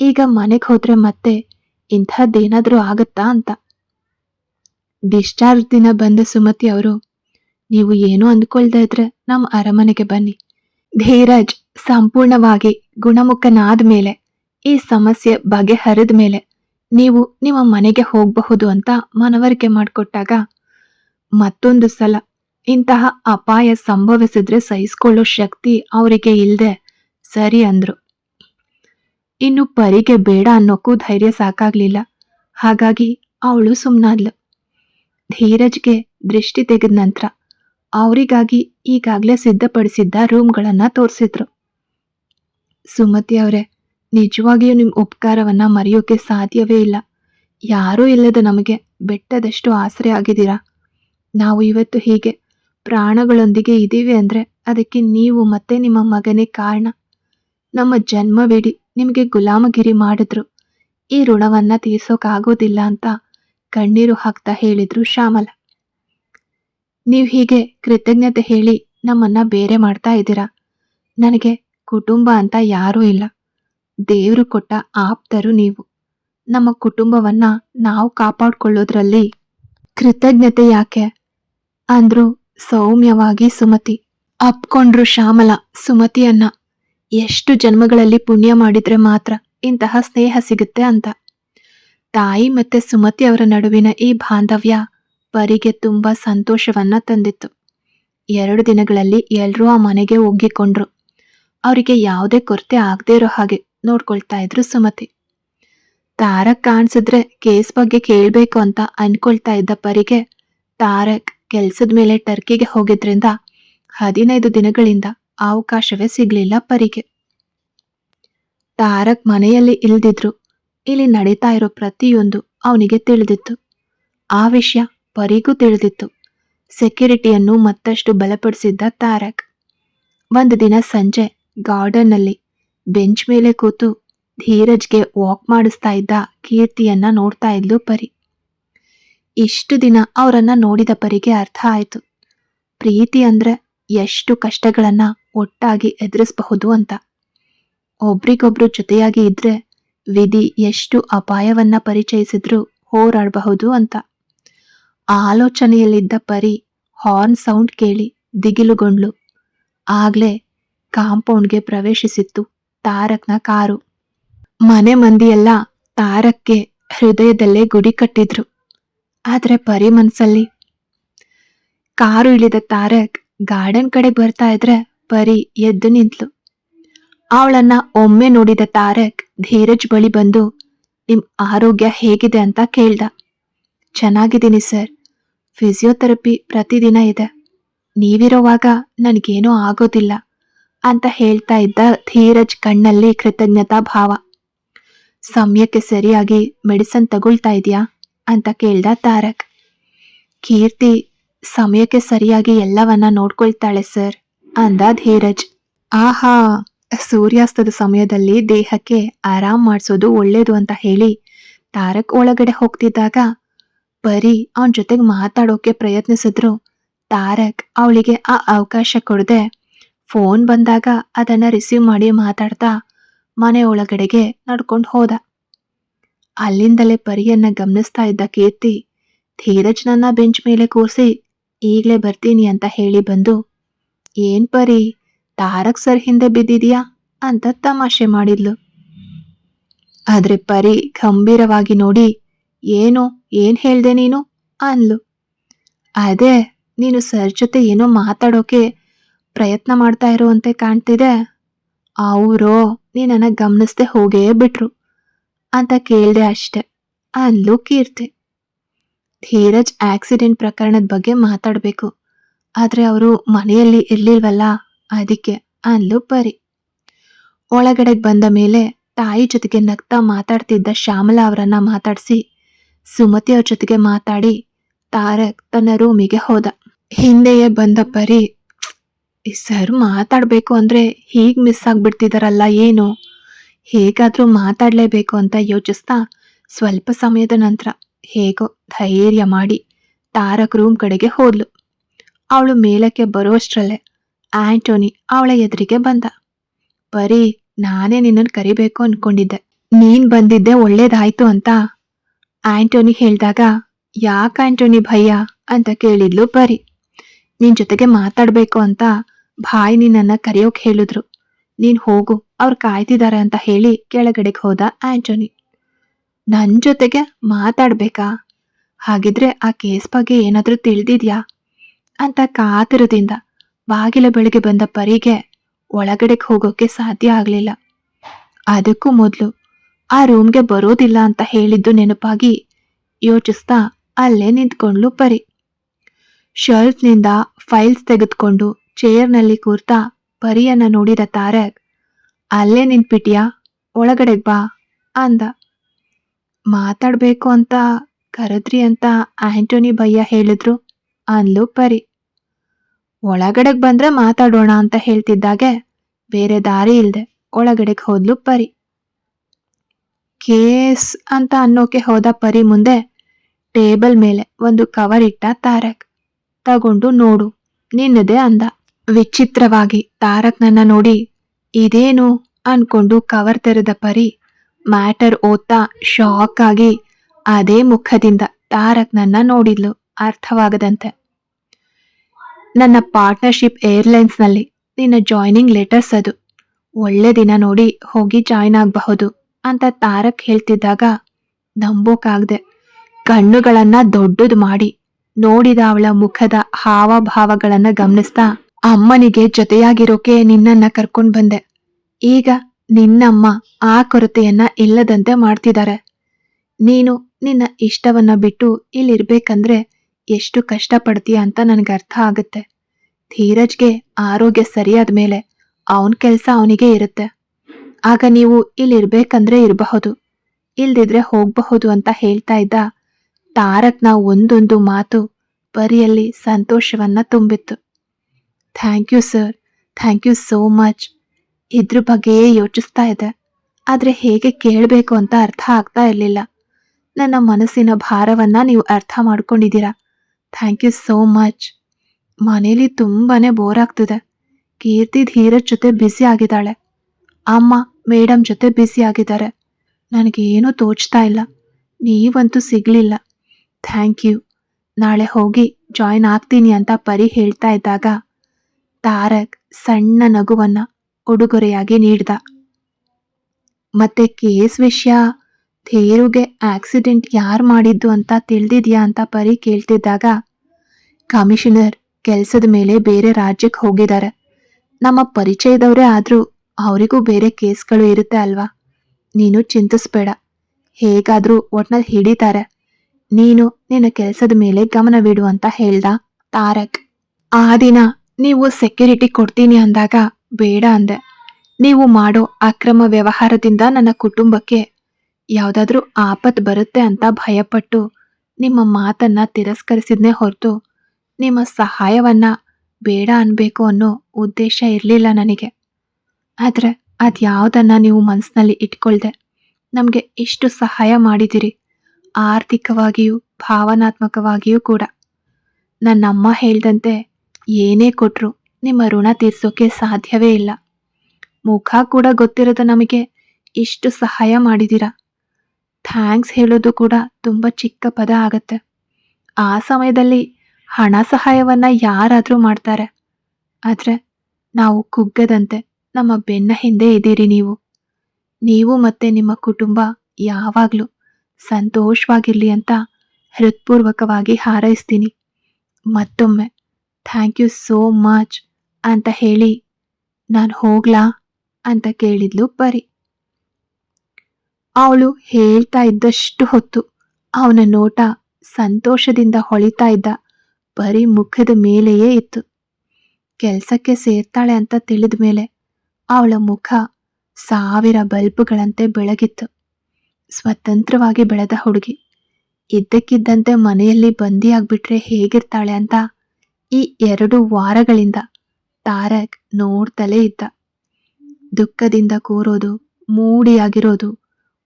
ಈಗ ಮನೆಗೆ ಹೋದರೆ ಮತ್ತೆ ಇಂಥದ್ದೇನಾದರೂ ಆಗುತ್ತಾ ಅಂತ. ಡಿಸ್ಚಾರ್ಜ್ ದಿನ ಬಂದ ಸುಮತಿ ಅವರು, ನೀವು ಏನೂ ಅಂದ್ಕೊಳ್ದೇ ಇದ್ರೆ ನಮ್ಮ ಅರಮನೆಗೆ ಬನ್ನಿ. ಧೀರಜ್ ಸಂಪೂರ್ಣವಾಗಿ ಗುಣಮುಖನಾದ ಮೇಲೆ ಈ ಸಮಸ್ಯೆ ಬಗೆಹರಿದ ಮೇಲೆ ನೀವು ನಿಮ್ಮ ಮನೆಗೆ ಹೋಗಬಹುದು ಅಂತ ಮನವರಿಕೆ ಮಾಡಿಕೊಟ್ಟಾಗ ಮತ್ತೊಂದು ಸಲ ಇಂತಹ ಅಪಾಯ ಸಂಭವಿಸಿದ್ರೆ ಸಹಿಸ್ಕೊಳ್ಳೋ ಶಕ್ತಿ ಅವರಿಗೆ ಇಲ್ಲದೆ ಸರಿ ಅಂದ್ರು. ಇನ್ನು ಪರಿಗೆ ಬೇಡ ಅನ್ನೋಕ್ಕೂ ಧೈರ್ಯ ಸಾಕಾಗ್ಲಿಲ್ಲ. ಹಾಗಾಗಿ ಅವಳು ಸುಮ್ಮನಾದ್ಲು ಧೀರಜ್ಗೆ ದೃಷ್ಟಿ ತೆಗೆದ ನಂತರ ಅವರಿಗಾಗಿ ಈಗಾಗಲೇ ಸಿದ್ಧಪಡಿಸಿದ್ದ ರೂಮ್ಗಳನ್ನು ತೋರಿಸಿದ್ರು. ಸುಮತಿ ಅವರೇ ನಿಜವಾಗಿಯೂ ನಿಮ್ಮ ಉಪಕಾರವನ್ನು ಮರೆಯೋಕೆ ಸಾಧ್ಯವೇ ಇಲ್ಲ. ಯಾರೂ ಇಲ್ಲದ ನಮಗೆ ಬೆಟ್ಟದಷ್ಟು ಆಸರೆ ಆಗಿದ್ದೀರಾ? ನಾವು ಇವತ್ತು ಹೀಗೆ ಪ್ರಾಣಗಳೊಂದಿಗೆ ಇದ್ದೀವಿ ಅಂದರೆ ಅದಕ್ಕೆ ನೀವು ಮತ್ತೆ ನಿಮ್ಮ ಮಗನೇ ಕಾರಣ. ನಮ್ಮ ಜನ್ಮವಿಡಿ ನಿಮಗೆ ಗುಲಾಮಗಿರಿ ಮಾಡಿದ್ರು. ಈ ಋಣವನ್ನು ತೀರಿಸೋಕ್ಕಾಗೋದಿಲ್ಲ ಅಂತ ಕಣ್ಣೀರು ಹಾಕ್ತಾ ಹೇಳಿದ್ರು ಶ್ಯಾಮಲ. ನೀವು ಹೀಗೆ ಕೃತಜ್ಞತೆ ಹೇಳಿ ನಮ್ಮನ್ನು ಬೇರೆ ಮಾಡ್ತಾ ಇದ್ದೀರಾ? ನನಗೆ ಕುಟುಂಬ ಅಂತ ಯಾರೂ ಇಲ್ಲ. ದೇವರು ಕೊಟ್ಟ ಆಪ್ತರು ನೀವು. ನಮ್ಮ ಕುಟುಂಬವನ್ನ ನಾವು ಕಾಪಾಡ್ಕೊಳ್ಳೋದ್ರಲ್ಲಿ ಕೃತಜ್ಞತೆ ಯಾಕೆ? ಅಂದ್ರು ಸೌಮ್ಯವಾಗಿ ಸುಮತಿ. ಅಪ್ಕೊಂಡ್ರು ಶ್ಯಾಮಲ ಸುಮತಿಯನ್ನ. ಎಷ್ಟು ಜನ್ಮಗಳಲ್ಲಿ ಪುಣ್ಯ ಮಾಡಿದ್ರೆ ಮಾತ್ರ ಇಂತಹ ಸ್ನೇಹ ಸಿಗುತ್ತೆ ಅಂತ. ತಾಯಿ ಮತ್ತೆ ಸುಮತಿ ಅವರ ನಡುವಿನ ಈ ಬಾಂಧವ್ಯ ಪರಿಗೆ ತುಂಬಾ ಸಂತೋಷವನ್ನ ತಂದಿತ್ತು. ಎರಡು ದಿನಗಳಲ್ಲಿ ಎಲ್ಲರೂ ಆ ಮನೆಗೆ ಒಗ್ಗಿಕೊಂಡ್ರು. ಅವರಿಗೆ ಯಾವುದೇ ಕೊರತೆ ಆಗದೇ ಇರೋ ಹಾಗೆ ನೋಡ್ಕೊಳ್ತಾ ಇದ್ರು ಸುಮತಿ. ತಾರಕ್ ಕಾಣಿಸಿದ್ರೆ ಕೇಸ್ ಬಗ್ಗೆ ಕೇಳಬೇಕು ಅಂತ ಅನ್ಕೊಳ್ತಾ ಇದ್ದ ಪರಿಗೆ ತಾರಕ್ ಕೆಲ್ಸದ ಮೇಲೆ ಟರ್ಕಿಗೆ ಹೋಗಿದ್ರಿಂದ ಹದಿನೈದು ದಿನಗಳಿಂದ ಅವಕಾಶವೇ ಸಿಗ್ಲಿಲ್ಲ ಪರಿಗೆ. ತಾರಕ್ ಮನೆಯಲ್ಲಿ ಇಲ್ದಿದ್ರು, ಇಲ್ಲಿ ನಡೀತಾ ಇರೋ ಪ್ರತಿಯೊಂದು ಅವನಿಗೆ ತಿಳಿದಿತ್ತು. ಆ ವಿಷಯ ಪರಿಗೂ ತಿಳಿದಿತ್ತು. ಸೆಕ್ಯೂರಿಟಿಯನ್ನು ಮತ್ತಷ್ಟು ಬಲಪಡಿಸಿದ್ದ ತಾರಕ್. ಒಂದು ದಿನ ಸಂಜೆ ಗಾರ್ಡನ್ನಲ್ಲಿ ಬೆಂಚ್ ಮೇಲೆ ಕೂತು ಧೀರಜ್ಗೆ ವಾಕ್ ಮಾಡಿಸ್ತಾ ಇದ್ದ ಕೀರ್ತಿಯನ್ನ ನೋಡ್ತಾ ಇದ್ಲು ಪರಿ. ಇಷ್ಟು ದಿನ ಅವರನ್ನ ನೋಡಿದ ಪರಿಗೆ ಅರ್ಥ ಆಯಿತು. ಪ್ರೀತಿ ಅಂದ್ರೆ ಎಷ್ಟು ಕಷ್ಟಗಳನ್ನ ಒಟ್ಟಾಗಿ ಎದುರಿಸಬಹುದು ಅಂತ. ಒಬ್ರಿಗೊಬ್ರು ಜೊತೆಯಾಗಿ ಇದ್ರೆ ವಿಧಿ ಎಷ್ಟು ಅಪಾಯವನ್ನ ಪರಿಚಯಿಸಿದ್ರು ಹೋರಾಡಬಹುದು ಅಂತ. ಆಲೋಚನೆಯಲ್ಲಿದ್ದ ಪರಿ ಹಾರ್ನ್ ಸೌಂಡ್ ಕೇಳಿ ದಿಗಿಲುಗೊಂಡ್ಲು. ಆಗ್ಲೇ ಕಾಂಪೌಂಡ್ಗೆ ಪ್ರವೇಶಿಸಿತ್ತು. ತಾರಕ್ನ ಕಾರು. ಮನೆ ಮಂದಿಯೆಲ್ಲ ತಾರಕ್ಗೆ ಹೃದಯದಲ್ಲೇ ಗುಡಿ ಕಟ್ಟಿದ್ರು. ಆದ್ರೆ ಪರಿ ಮನ್ಸಲ್ಲಿ ಕಾರು ಇಳಿದ ತಾರಕ್ ಗಾರ್ಡನ್ ಕಡೆ ಬರ್ತಾ ಇದ್ರೆ ಪರಿ ಎದ್ದು ನಿಂತ್ಲು. ಅವಳನ್ನ ಒಮ್ಮೆ ನೋಡಿದ ತಾರಕ್ ಧೀರಜ್ ಬಳಿ ಬಂದು, ನಿಮ್ ಆರೋಗ್ಯ ಹೇಗಿದೆ ಅಂತ ಕೇಳ್ದ. ಚೆನ್ನಾಗಿದ್ದೀನಿ ಸರ್. ಫಿಸಿಯೋಥೆರಪಿ ಪ್ರತಿದಿನ ಇದೆ. ನೀವಿರೋವಾಗ ನನಗೇನೂ ಆಗೋದಿಲ್ಲ. ಅಂತ ಹೇಳ್ತಾ ಇದ್ದ ಧೀರಜ್ ಕಣ್ಣಲ್ಲಿ ಕೃತಜ್ಞತಾ ಭಾವ. ಸಮಯಕ್ಕೆ ಸರಿಯಾಗಿ ಮೆಡಿಸನ್ ತಗೊಳ್ತಾ ಇದೆಯಾ? ಅಂತ ಕೇಳ್ದ ತಾರಕ್. ಕೀರ್ತಿ, ಸಮಯಕ್ಕೆ ಸರಿಯಾಗಿ ಎಲ್ಲವನ್ನ ನೋಡ್ಕೊಳ್ತಾಳೆ ಸರ್, ಅಂದ ಧೀರಜ್. ಆಹಾ, ಸೂರ್ಯಾಸ್ತದ ಸಮಯದಲ್ಲಿ ದೇಹಕ್ಕೆ ಆರಾಮ್ ಮಾಡಿಸೋದು ಒಳ್ಳೇದು ಅಂತ ಹೇಳಿ ತಾರಕ್ ಒಳಗಡೆ ಹೋಗ್ತಿದ್ದಾಗ ಬರೀ ಅವನ ಜೊತೆಗೆ ಮಾತಾಡೋಕೆ ಪ್ರಯತ್ನಿಸಿದ್ರು. ತಾರಕ್ ಅವಳಿಗೆ ಆ ಅವಕಾಶ ಕೊಡದೆ ಫೋನ್ ಬಂದಾಗ ಅದನ್ನ ರಿಸೀವ್ ಮಾಡಿ ಮಾತಾಡ್ತಾ ಮನೆ ಒಳಗಡೆಗೆ ನಡ್ಕೊಂಡು ಹೋದ. ಅಲ್ಲಿಂದಲೇ ಪರಿಯನ್ನ ಗಮನಿಸ್ತಾ ಇದ್ದ ಕೀರ್ತಿ ಧೀರಜ್ನನ್ನ ಬೆಂಚ್ ಮೇಲೆ ಕೂರಿಸಿ, ಈಗಲೇ ಬರ್ತೀನಿ ಅಂತ ಹೇಳಿ ಬಂದು, ಏನ್ ಪರಿ, ತಾರಕ್ ಸರ್ ಹಿಂದೆ ಬಿದ್ದಿದ್ಯಾ? ಅಂತ ತಮಾಷೆ ಮಾಡಿದ್ಲು. ಆದ್ರೆ ಪರಿ ಗಂಭೀರವಾಗಿ ನೋಡಿ, ಏನು, ಏನ್ ಹೇಳ್ದೆ ನೀನು? ಅನ್ಲು ಅದೇ, ನೀನು ಸರ್ ಜೊತೆ ಏನೋ ಮಾತಾಡೋಕೆ ಪ್ರಯತ್ನ ಮಾಡ್ತಾ ಇರುವಂತೆ ಕಾಣ್ತಿದೆ. ಅವರು ನೀನನ್ನ ಗಮನಿಸ್ದೆ ಹೋಗೇ ಬಿಟ್ರು ಅಂತ ಕೇಳಿದೆ ಅಷ್ಟೆ. ಅಂದ್ಲು ಕೀರ್ತಿ. ಧೀರಜ್ ಆಕ್ಸಿಡೆಂಟ್ ಪ್ರಕರಣದ ಬಗ್ಗೆ ಮಾತಾಡಬೇಕು. ಆದ್ರೆ ಅವರು ಮನೆಯಲ್ಲಿ ಇರಲಿಲ್ವಲ್ಲ, ಅದಕ್ಕೆ ಅಂದ್ಲು ಪರಿ. ಒಳಗಡೆಗೆ ಬಂದ ಮೇಲೆ ತಾಯಿ ಜೊತೆಗೆ ನಗ್ತಾ ಮಾತಾಡ್ತಿದ್ದ ಶ್ಯಾಮಲಾ ಅವರನ್ನ ಮಾತಾಡಿಸಿ, ಸುಮತಿ ಅವ್ರ ಜೊತೆಗೆ ಮಾತಾಡಿ, ತಾರಕ್ ತನ್ನ ರೂಮಿಗೆ ಹೋದ. ಹಿಂದೆಯೇ ಬಂದ ಪರಿ ಈ ಸರ್ ಮಾತಾಡಬೇಕು ಅಂದರೆ ಹೀಗೆ ಮಿಸ್ ಆಗ್ಬಿಡ್ತಿದಾರಲ್ಲ ಏನು? ಹೇಗಾದರೂ ಮಾತಾಡಲೇಬೇಕು ಅಂತ ಯೋಚಿಸ್ತಾ ಸ್ವಲ್ಪ ಸಮಯದ ನಂತರ ಹೇಗೋ ಧೈರ್ಯ ಮಾಡಿ ತಾರಕ್ ರೂಮ್ ಕಡೆಗೆ ಹೋದ್ಲು. ಅವಳು ಮೇಲಕ್ಕೆ ಬರುವಷ್ಟರಲ್ಲೇ ಆಂಟೋನಿ ಅವಳ ಎದುರಿಗೆ ಬಂದ. ಬರೀ ನಾನೇ ನಿನ್ನನ್ನು ಕರಿಬೇಕು ಅಂದ್ಕೊಂಡಿದ್ದೆ ನೀನು ಬಂದಿದ್ದೆ ಒಳ್ಳೇದಾಯ್ತು ಅಂತ ಆಂಟೋನಿ ಹೇಳಿದಾಗ, ಯಾಕೆ ಆಂಟೋನಿ ಭಯ್ಯ? ಅಂತ ಕೇಳಿದ್ಲು ಬರೀ. ನಿನ್ನ ಜೊತೆಗೆ ಮಾತಾಡಬೇಕು ಅಂತ ಭಾಯ್ ನಿನ್ನನ್ನ ಕರೆಯೋಕ್ ಹೇಳಿದ್ರು. ನೀನ್ ಹೋಗು, ಅವ್ರು ಕಾಯ್ತಿದ್ದಾರೆ ಅಂತ ಹೇಳಿ ಕೆಳಗಡೆಗೆ ಹೋದ ಆಂಟೋನಿ. ನನ್ ಜೊತೆಗೆ ಮಾತಾಡ್ಬೇಕಾ? ಹಾಗಿದ್ರೆ ಆ ಕೇಸ್ ಬಗ್ಗೆ ಏನಾದ್ರೂ ತಿಳಿದಿದ್ಯಾ? ಅಂತ ಕಾತರದಿಂದ ಬಾಗಿಲ ಬೆಳಗ್ಗೆ ಬಂದ ಪರಿಗೆ ಒಳಗಡೆಗೆ ಹೋಗೋಕೆ ಸಾಧ್ಯ ಆಗಲಿಲ್ಲ. ಅದಕ್ಕೂ ಮೊದಲು ಆ ರೂಮ್ಗೆ ಬರೋದಿಲ್ಲ ಅಂತ ಹೇಳಿದ್ದು ನೆನಪಾಗಿ ಯೋಚಿಸ್ತಾ ಅಲ್ಲೇ ನಿಂತ್ಕೊಂಡ್ಲು ಪರಿ. ಶೆಲ್ಫ್ನಿಂದ ಫೈಲ್ಸ್ ತೆಗೆದುಕೊಂಡು ಚೇರ್ನಲ್ಲಿ ಕೂರ್ತಾ ಪರಿಯನ್ನ ನೋಡಿದ ತಾರಕ್, ಅಲ್ಲೇ ನಿಂತ್ಬಿಟ್ಯಾ? ಒಳಗಡೆ ಬಾ ಅಂದ. ಮಾತಾಡಬೇಕು ಅಂತ ಕರೆದ್ರಿ ಅಂತ ಆಂಟೋನಿ ಭಯ್ಯ ಹೇಳಿದ್ರು ಅಂದ್ಲು ಪರಿ. ಒಳಗಡೆಗೆ ಬಂದ್ರೆ ಮಾತಾಡೋಣ ಅಂತ ಹೇಳ್ತಿದ್ದಾಗೆ, ಬೇರೆ ದಾರಿ ಇಲ್ಲದೆ ಒಳಗಡೆಗೆ ಹೋದ್ಲು ಪರಿ. ಕೇಸ್ ಅಂತ ಅನ್ನೋಕೆ ಹೋದ ಪರಿ ಮುಂದೆ ಟೇಬಲ್ ಮೇಲೆ ಒಂದು ಕವರ್ ಇಟ್ಟ ತಾರಕ್. ತಗೊಂಡು ನೋಡು, ನಿನ್ನದೇ ಅಂದ. ವಿಚಿತ್ರವಾಗಿ ತಾರಕ್ನನ್ನ ನೋಡಿ, ಇದೇನು? ಅನ್ಕೊಂಡು ಕವರ್ ತೆರೆದ ಪರಿ, ಮ್ಯಾಟರ್ ಓದ್ತಾ ಶಾಕ್ ಆಗಿ ಅದೇ ಮುಖದಿಂದ ತಾರಕ್ ನನ್ನ ನೋಡಿದ್ಲು ಅರ್ಥವಾಗದಂತೆ. ನನ್ನ ಪಾರ್ಟ್ನರ್ಶಿಪ್ ಏರ್ಲೈನ್ಸ್ನಲ್ಲಿ ನಿನ್ನ ಜಾಯ್ನಿಂಗ್ ಲೆಟರ್ಸ್ ಅದು. ಒಳ್ಳೆ ದಿನ ನೋಡಿ ಹೋಗಿ ಜಾಯ್ನ್ ಆಗಬಹುದು ಅಂತ ತಾರಕ್ ಹೇಳ್ತಿದ್ದಾಗ ನಂಬೋಕಾಗ್ದೆ ಕಣ್ಣುಗಳನ್ನ ದೊಡ್ಡದು ಮಾಡಿ ನೋಡಿದ ಅವಳ ಮುಖದ ಹಾವಭಾವಗಳನ್ನು ಗಮನಿಸ್ತಾ ಅಮ್ಮನಿಗೆ ಜೊತೆಯಾಗಿರೋಕೆ ನಿನ್ನನ್ನ ಕರ್ಕೊಂಡ್ ಬಂದೆ. ಈಗ ನಿನ್ನಮ್ಮ ಆ ಕೊರತೆಯನ್ನ ಇಲ್ಲದಂತೆ ಮಾಡ್ತಿದ್ದಾರೆ ನೀನು ನಿನ್ನ ಇಷ್ಟವನ್ನ ಬಿಟ್ಟು ಇಲ್ಲಿರ್ಬೇಕಂದ್ರೆ ಎಷ್ಟು ಕಷ್ಟ ಪಡ್ತೀಯ ಅಂತ ನನಗೆ ಅರ್ಥ ಆಗುತ್ತೆ. ಧೀರಜ್ಗೆ ಆರೋಗ್ಯ ಸರಿಯಾದ ಮೇಲೆ ಅವನ ಕೆಲಸ ಅವನಿಗೆ ಇರುತ್ತೆ. ಆಗ ನೀವು ಇಲ್ಲಿರ್ಬೇಕಂದ್ರೆ ಇರಬಹುದು. ಇಲ್ದಿದ್ರೆ ಹೋಗಬಹುದು ಅಂತ ಹೇಳ್ತಾ ಇದ್ದ ತಾರಕ್ನ ಒಂದೊಂದು ಮಾತು ಪರಿಯಲ್ಲಿ ಸಂತೋಷವನ್ನ ತುಂಬಿತ್ತು. Thank you sir thank you so much ಇದ್ರ ಬಗ್ಗೆಯೇ ಯೋಚಿಸ್ತಾ ಇದೆ ಆದರೆ ಹೇಗೆ ಕೇಳಬೇಕು ಅಂತ ಅರ್ಥ ಆಗ್ತಾ ಇರಲಿಲ್ಲ. ನನ್ನ ಮನಸ್ಸಿನ ಭಾರವನ್ನ ನೀವು ಅರ್ಥ ಮಾಡ್ಕೊಂಡಿದ್ದೀರಾ? ಥ್ಯಾಂಕ್ ಯು ಸೋ ಮಚ್ ಮನೇಲಿ ತುಂಬಾ ಬೋರ್ ಆಗ್ತಿದೆ. ಕೀರ್ತಿ ಧೀರಜ್ ಜೊತೆ ಬ್ಯುಸಿ ಆಗಿದ್ದಾಳೆ. ಅಮ್ಮ, ಮೇಡಮ್ ಜೊತೆ ಬ್ಯುಸಿ ಆಗಿದ್ದಾರೆ. ನನಗೇನೂ ತೋಚ್ತಾ ಇಲ್ಲ. ನೀವಂತೂ ಸಿಗಲಿಲ್ಲ. ಥ್ಯಾಂಕ್ ಯು ನಾಳೆ ಹೋಗಿ ಜಾಯಿನ್ ಆಗ್ತೀನಿ ಅಂತ ಪರಿ ಹೇಳ್ತಾ ಇದ್ದಾಗ ತಾರಕ್ ಸಣ್ಣ ನಗುವನ್ನ ಉಡುಗೊರೆಯಾಗಿ ನೀಡ್ದ. ಮತ್ತೆ ಕೇಸ್ ವಿಷಯ ಥೇರುಗೆ ಆಕ್ಸಿಡೆಂಟ್ ಯಾರು ಮಾಡಿದ್ದು ಅಂತ ತಿಳಿದಿದ್ಯಾ ಅಂತ ಪರಿ ಕೇಳ್ತಿದ್ದಾಗ ಕಮಿಷನರ್ ಕೆಲಸದ ಮೇಲೆ ಬೇರೆ ರಾಜ್ಯಕ್ಕೆ ಹೋಗಿದ್ದಾರೆ ನಮ್ಮ ಪರಿಚಯದವರೇ ಆದರೂ ಅವರಿಗೂ ಬೇರೆ ಕೇಸ್ಗಳು ಇರುತ್ತೆ ಅಲ್ವಾ? ನೀನು ಚಿಂತಿಸ್ಬೇಡ. ಹೇಗಾದರೂ ಒಟ್ನಲ್ಲಿ ಹಿಡಿತಾರೆ. ನೀನು ನಿನ್ನ ಕೆಲಸದ ಮೇಲೆ ಗಮನವಿಡು ಅಂತ ಹೇಳ್ದ ತಾರಕ್. ಆ ದಿನ ನೀವು ಸೆಕ್ಯೂರಿಟಿ ಕೊಡ್ತೀನಿ ಅಂದಾಗ ಬೇಡ ಅಂದೆ. ನೀವು ಮಾಡೋ ಅಕ್ರಮ ವ್ಯವಹಾರದಿಂದ ನನ್ನ ಕುಟುಂಬಕ್ಕೆ ಯಾವುದಾದ್ರೂ ಆಪತ್ ಬರುತ್ತೆ ಅಂತ ಭಯಪಟ್ಟು ನಿಮ್ಮ ಮಾತನ್ನ ತಿರಸ್ಕರಿಸಿದ್ನೇ ಹೊರತು ನಿಮ್ಮ ಸಹಾಯವನ್ನ ಬೇಡ ಅನ್ಬೇಕು ಅನ್ನೋ ಉದ್ದೇಶ ಇರಲಿಲ್ಲ ನನಗೆ. ಆದರೆ ಅದ್ಯಾವುದನ್ನ ನೀವು ಮನಸ್ಸಿನಲ್ಲಿ ಇಟ್ಕೊಳ್ದೆ. ನಮಗೆ ಇಷ್ಟು ಸಹಾಯ ಮಾಡಿದಿರಿ. ಆರ್ಥಿಕವಾಗಿಯೂ ಭಾವನಾತ್ಮಕವಾಗಿಯೂ ಕೂಡ. ನನ್ನಮ್ಮ ಹೇಳ್ದಂತೆ ಏನೇ ಕೊಟ್ಟರು ನಿಮ್ಮ ಋಣ ತೀರ್ಸೋಕೆ ಸಾಧ್ಯವೇ ಇಲ್ಲ. ಮುಖ ಕೂಡ ಗೊತ್ತಿರದ ನಮಗೆ ಇಷ್ಟು ಸಹಾಯ ಮಾಡಿದ್ದೀರಾ? ಥ್ಯಾಂಕ್ಸ್ ಹೇಳೋದು ಕೂಡ ತುಂಬ ಚಿಕ್ಕ ಪದ ಆಗತ್ತೆ. ಆ ಸಮಯದಲ್ಲಿ ಹಣ ಸಹಾಯವನ್ನ ಯಾರಾದರೂ ಮಾಡ್ತಾರೆ. ಆದರೆ ನಾವು ಕುಗ್ಗದಂತೆ ನಮ್ಮ ಬೆನ್ನ ಹಿಂದೆ ಇದ್ದೀರಿ ನೀವು. ನೀವು ಮತ್ತೆ ನಿಮ್ಮ ಕುಟುಂಬ ಯಾವಾಗಲೂ ಸಂತೋಷವಾಗಿರಲಿ ಅಂತ ಹೃತ್ಪೂರ್ವಕವಾಗಿ ಹಾರೈಸ್ತೀನಿ. ಮತ್ತೊಮ್ಮೆ. ಥ್ಯಾಂಕ್ ಯು ಸೋ ಮಚ್ ಅಂತ ಹೇಳಿ ನಾನು ಹೋಗ್ಲಾ ಅಂತ ಕೇಳಿದ್ಲು ಪರಿ. ಅವಳು ಹೇಳ್ತಾ ಇದ್ದಷ್ಟು ಹೊತ್ತು ಅವನ ನೋಟ ಸಂತೋಷದಿಂದ ಹೊಳಿತಾ ಇದ್ದ ಪರಿ ಮುಖದ ಮೇಲೆಯೇ ಇತ್ತು. ಕೆಲಸಕ್ಕೆ ಸೇರ್ತಾಳೆ ಅಂತ ತಿಳಿದ ಮೇಲೆ ಅವಳ ಮುಖ ಸಾವಿರ ಬಲ್ಬ್ಗಳಂತೆ ಬೆಳಗಿತ್ತು. ಸ್ವತಂತ್ರವಾಗಿ ಬೆಳೆದ ಹುಡುಗಿ. ಇದ್ದಕ್ಕಿದ್ದಂತೆ ಮನೆಯಲ್ಲಿ ಬಂದಿಯಾಗ್ಬಿಟ್ರೆ ಹೇಗಿರ್ತಾಳೆ ಅಂತ ಈ ಎರಡು ವಾರಗಳಿಂದ ತಾರಕ್ ನೋಡ್ತಲೇ ಇದ್ದ. ದುಃಖದಿಂದ ಕೂರೋದು, ಮೂಡಿಯಾಗಿರೋದು,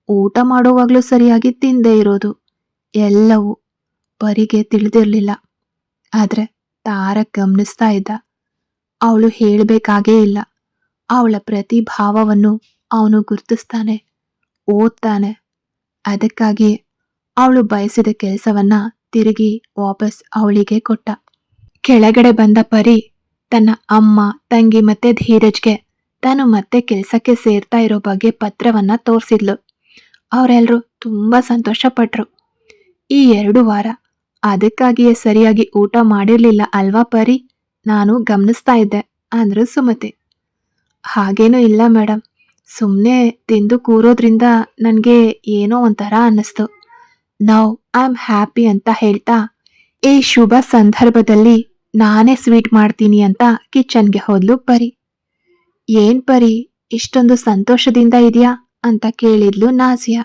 ಊಟ ಮಾಡುವಾಗಲೂ ಸರಿಯಾಗಿ ತಿಂದೇ ಇರೋದು, ಎಲ್ಲವೂ ಪರಿಗೆ ತಿಳಿದಿರಲಿಲ್ಲ. ಆದರೆ ತಾರಕ್ ಗಮನಿಸ್ತಾ ಇದ್ದ. ಅವಳು ಹೇಳಬೇಕಾಗೇ ಇಲ್ಲ. ಅವಳ ಪ್ರತಿ ಭಾವವನ್ನು ಅವನು ಗುರುತಿಸ್ತಾನೆ, ಓದ್ತಾನೆ. ಅದಕ್ಕಾಗಿ ಅವಳು ಬಯಸಿದ ಕೆಲಸವನ್ನ ತಿರುಗಿ ವಾಪಸ್ ಅವಳಿಗೆ ಕೊಟ್ಟ. ಕೆಳಗಡೆ ಬಂದ ಪರಿ ತನ್ನ ಅಮ್ಮ, ತಂಗಿ ಮತ್ತೆ ಧೀರಜ್ಗೆ ತಾನು ಮತ್ತೆ ಕೆಲಸಕ್ಕೆ ಸೇರ್ತಾ ಇರೋ ಬಗ್ಗೆ ಪತ್ರವನ್ನ ತೋರಿಸಿದ್ಲು. ಅವರೆಲ್ಲರೂ ತುಂಬಾ ಸಂತೋಷಪಟ್ರು. ಈ ಎರಡು ವಾರ ಅದಕ್ಕಾಗಿಯೇ ಸರಿಯಾಗಿ ಊಟ ಮಾಡಿರಲಿಲ್ಲ ಅಲ್ವಾ ಪರಿ? ನಾನು ಗಮನಿಸ್ತಾ ಇದ್ದೆ, ಅಂದ್ರು ಸುಮತಿ. ಹಾಗೇನೂ ಇಲ್ಲ ಮೇಡಮ್ ಸುಮ್ಮನೆ ತಿಂದು ಕೂರೋದ್ರಿಂದ ನನಗೆ ಏನೋ ಒಂಥರ ಅನ್ನಿಸ್ತು. ನೌ ಐ ಆಮ್ ಹ್ಯಾಪಿ ಅಂತ ಹೇಳ್ತಾ ಈ ಶುಭ ಸಂದರ್ಭದಲ್ಲಿ ನಾನೇ ಸ್ವೀಟ್ ಮಾಡ್ತೀನಿ ಅಂತ ಕಿಚನ್ಗೆ ಹೋದ್ಲು ಪರಿ. ಏನ್ ಪರಿ, ಇಷ್ಟೊಂದು ಸಂತೋಷದಿಂದ ಇದೆಯಾ ಅಂತ ಕೇಳಿದ್ಲು ನಾಜಿಯಾ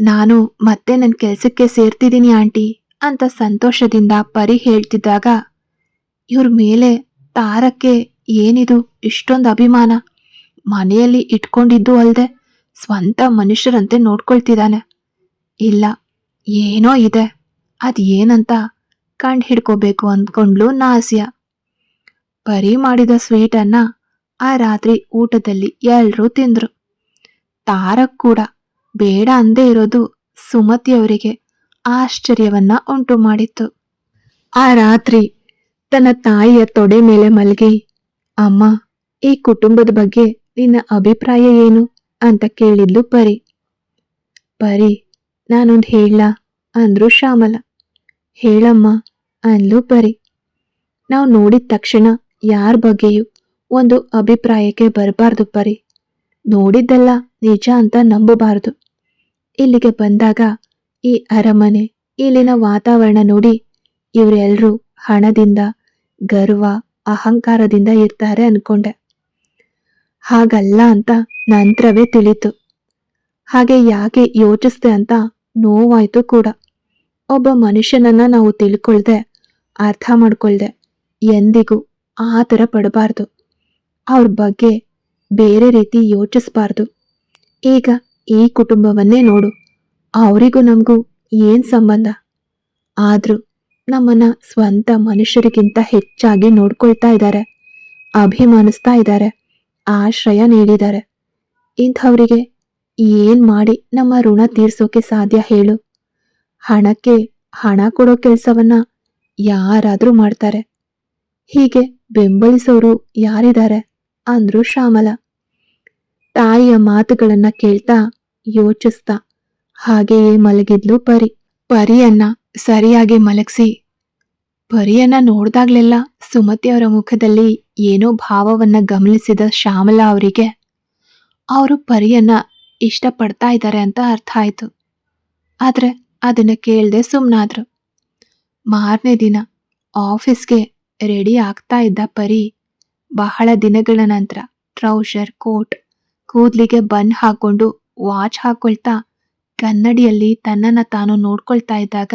ನಾನು ಮತ್ತೆ ನನ್ನ ಕೆಲಸಕ್ಕೆ ಸೇರ್ತಿದ್ದೀನಿ ಆಂಟಿ ಅಂತ ಸಂತೋಷದಿಂದ ಪರಿ ಹೇಳ್ತಿದ್ದಾಗ, ಇವ್ರ ಮೇಲೆ ತಾರಕ್ಕೆ ಏನಿದು ಇಷ್ಟೊಂದು ಅಭಿಮಾನ. ಮನೆಯಲ್ಲಿ ಇಟ್ಕೊಂಡಿದ್ದು ಅಲ್ದೆ ಸ್ವಂತ ಮನುಷ್ಯರಂತೆ ನೋಡ್ಕೊಳ್ತಿದ್ದಾನೆ. ಇಲ್ಲ, ಏನೋ ಇದೆ ಅದು ಏನಂತ ಕಂಡು ಹಿಡ್ಕೋಬೇಕು ಅಂದ್ಕೊಂಡ್ಲು ನಾಸಿಯ. ಪರಿ ಮಾಡಿದ ಸ್ವೀಟನ್ನ ಆ ರಾತ್ರಿ ಊಟದಲ್ಲಿ ಎಲ್ಲರೂ ತಿಂದರು. ತಾರಕ್ ಕೂಡ ಬೇಡ ಅಂದೇ ಇರೋದು ಸುಮತಿಯವರಿಗೆ ಆಶ್ಚರ್ಯವನ್ನ ಉಂಟು ಮಾಡಿತ್ತು. ಆ ರಾತ್ರಿ ತನ್ನ ತಾಯಿಯ ತೊಡೆ ಮೇಲೆ ಮಲಗಿ, ಅಮ್ಮ, ಈ ಕುಟುಂಬದ ಬಗ್ಗೆ ನಿನ್ನ ಅಭಿಪ್ರಾಯ ಏನು? ಅಂತ ಕೇಳಿದ್ಲು ಪರಿ. ಪರಿ, ನಾನೊಂದು ಹೇಳ, ಅಂದ್ರು ಶ್ಯಾಮಲ. ಹೇಳಮ್ಮ ಅಂದ್ಲು ಪರಿ. ನಾವು ನೋಡಿದ ತಕ್ಷಣ ಯಾರ ಬಗ್ಗೆಯೂ ಒಂದು ಅಭಿಪ್ರಾಯಕ್ಕೆ ಬರಬಾರ್ದು ಪರಿ. ನೋಡಿದ್ದೆಲ್ಲ ನಿಜ ಅಂತ ನಂಬಬಾರದು. ಇಲ್ಲಿಗೆ ಬಂದಾಗ ಈ ಅರಮನೆ, ಇಲ್ಲಿನ ವಾತಾವರಣ ನೋಡಿ ಇವರೆಲ್ಲರೂ ಹಣದಿಂದ, ಗರ್ವ, ಅಹಂಕಾರದಿಂದ ಇರ್ತಾರೆ ಅನ್ಕೊಂಡೆ. ಹಾಗಲ್ಲ ಅಂತ ನಂತರವೇ ತಿಳಿತು. ಹಾಗೆ ಯಾಕೆ ಯೋಚಿಸ್ದೆ ಅಂತ ನೋವಾಯ್ತು ಕೂಡ. ಒಬ್ಬ ಮನುಷ್ಯನನ್ನ ನಾವು ತಿಳ್ಕೊಳ್ದೆ, ಅರ್ಥ ಮಾಡ್ಕೊಳ್ದೆ, ಎಂದಿಗೂ ಆ ಥರ ಪಡಬಾರ್ದು. ಅವ್ರ ಬಗ್ಗೆ ಬೇರೆ ರೀತಿ ಯೋಚಿಸ್ಬಾರ್ದು. ಈಗ ಈ ಕುಟುಂಬವನ್ನೇ ನೋಡು. ಅವರಿಗೂ ನಮಗೂ ಏನು ಸಂಬಂಧ? ಆದರೂ ನಮ್ಮನ್ನ ಸ್ವಂತ ಮನುಷ್ಯರಿಗಿಂತ ಹೆಚ್ಚಾಗಿ ನೋಡ್ಕೊಳ್ತಾ ಇದ್ದಾರೆ ಅಭಿಮಾನಿಸ್ತಾ ಇದ್ದಾರೆ ಆಶ್ರಯ ನೀಡಿದ್ದಾರೆ ಇಂಥವರಿಗೆ ಏನು ಮಾಡಿ ನಮ್ಮ ಋಣ ತೀರಿಸೋಕೆ ಸಾಧ್ಯ ಹೇಳು. ಹಣಕ್ಕೆ, ಹಣ ಕೊಡೋ ಕೆಲಸವನ್ನ ಯಾರಾದ್ರೂ ಮಾಡ್ತಾರೆ. ಹೀಗೆ ಬೆಂಬಲಿಸೋರು ಯಾರಿದ್ದಾರೆ ಅಂದ್ರು ಶ್ಯಾಮಲ. ತಾಯಿಯ ಮಾತುಗಳನ್ನ ಕೇಳ್ತಾ ಯೋಚಿಸ್ತಾ ಹಾಗೆಯೇ ಮಲಗಿದ್ಲು ಪರಿ. ಪರಿಯನ್ನ ಸರಿಯಾಗಿ ಮಲಗಿಸಿ. ಪರಿಯನ್ನ ನೋಡ್ದಾಗ್ಲೆಲ್ಲ ಸುಮತಿ ಅವರ ಮುಖದಲ್ಲಿ ಏನೋ ಭಾವವನ್ನ ಗಮನಿಸಿದ ಶ್ಯಾಮಲ ಅವರಿಗೆ, ಅವರು ಪರಿಯನ್ನ ಇಷ್ಟಪಡ್ತಾ ಇದ್ದಾರೆ ಅಂತ ಅರ್ಥ ಆಯ್ತು. ಆದ್ರೆ ಅದನ್ನ ಕೇಳದೆ ಸುಮ್ಮನಾದ್ರು ಮಾರನೇ ದಿನ ಆಫೀಸ್ಗೆ ರೆಡಿ ಆಗ್ತಾ ಇದ್ದ ಪರಿ ಬಹಳ ದಿನಗಳ ನಂತರ ಟ್ರೌಸರ್, ಕೋಟ್, ಕೂದಲಿಗೆ ಬನ್ ಹಾಕೊಂಡು ವಾಚ್ ಹಾಕೊಳ್ತಾ ಕನ್ನಡಿಯಲ್ಲಿ ತನ್ನನ್ನು ತಾನು ನೋಡ್ಕೊಳ್ತಾ ಇದ್ದಾಗ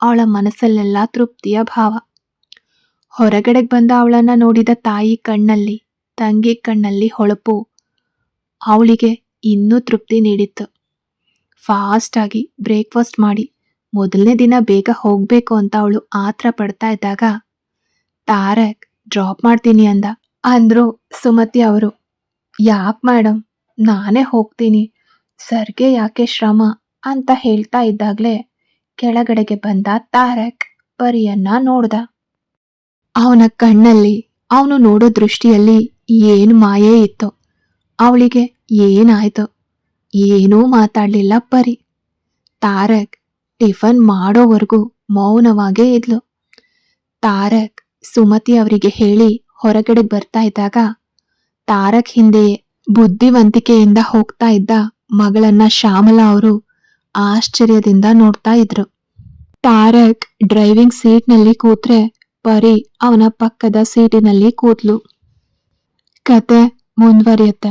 ಅವಳ ಮನಸ್ಸಲ್ಲೆಲ್ಲ ತೃಪ್ತಿಯ ಭಾವ. ಹೊರಗಡೆಗೆ ಬಂದ ಅವಳನ್ನ ನೋಡಿದ ತಾಯಿ ಕಣ್ಣಲ್ಲಿ, ತಂಗಿ ಕಣ್ಣಲ್ಲಿ ಹೊಳಪು ಅವಳಿಗೆ ಇನ್ನೂ ತೃಪ್ತಿ ನೀಡಿತ್ತು. ಫಾಸ್ಟ್ ಆಗಿ ಬ್ರೇಕ್ಫಾಸ್ಟ್ ಮಾಡಿ ಮೊದಲನೇ ದಿನ ಬೇಗ ಹೋಗಬೇಕು ಅಂತ ಅವಳು ಆತ್ರ ಪಡ್ತಾ ಇದ್ದಾಗ, ತಾರಕ್ ಡ್ರಾಪ್ ಮಾಡ್ತೀನಿ ಅಂದ. ಅಂದ್ರು ಸುಮತಿ ಅವರು, ಯಾಕೆ ಮೇಡಮ್ ನಾನೇ ಹೋಗ್ತೀನಿ. ಸರ್ಗೆ ಯಾಕೆ ಶ್ರಮ? ಅಂತ ಹೇಳ್ತಾ ಇದ್ದಾಗಲೇ ಕೆಳಗಡೆಗೆ ಬಂದ ತಾರಕ್ ಪರಿಯನ್ನ ನೋಡ್ದ. ಅವನ ಕಣ್ಣಲ್ಲಿ, ಅವನು ನೋಡೋ ದೃಷ್ಟಿಯಲ್ಲಿ ಏನು ಮಾಯೇ ಇತ್ತು, ಅವಳಿಗೆ ಏನಾಯ್ತು ಏನೂ ಮಾತಾಡಲಿಲ್ಲ ಪರಿ. ತಾರಕ್ ಟಿಫನ್ ಮಾಡೋವರೆಗೂ ಮೌನವಾಗೇ ಇದ್ಲು. ತಾರಕ್ ಸುಮತಿ ಅವರಿಗೆ ಹೇಳಿ ಹೊರಗಡೆ ಬರ್ತಾ ಇದ್ದಾಗ ತಾರಕ್ ಹಿಂದೆಯೇ ಬುದ್ಧಿವಂತಿಕೆಯಿಂದ ಹೋಗ್ತಾ ಇದ್ದ ಮಗಳನ್ನ ಶ್ಯಾಮಲಾ ಅವರು ಆಶ್ಚರ್ಯದಿಂದ ನೋಡ್ತಾ ಇದ್ರು. ತಾರಕ್ ಡ್ರೈವಿಂಗ್ ಸೀಟ್ನಲ್ಲಿ ಕೂತ್ರೆ ಪರಿ ಅವನ ಪಕ್ಕದ ಸೀಟಿನಲ್ಲಿ ಕೂತ್ಲು ಕತೆ ಮುಂದುವರಿಯುತ್ತೆ.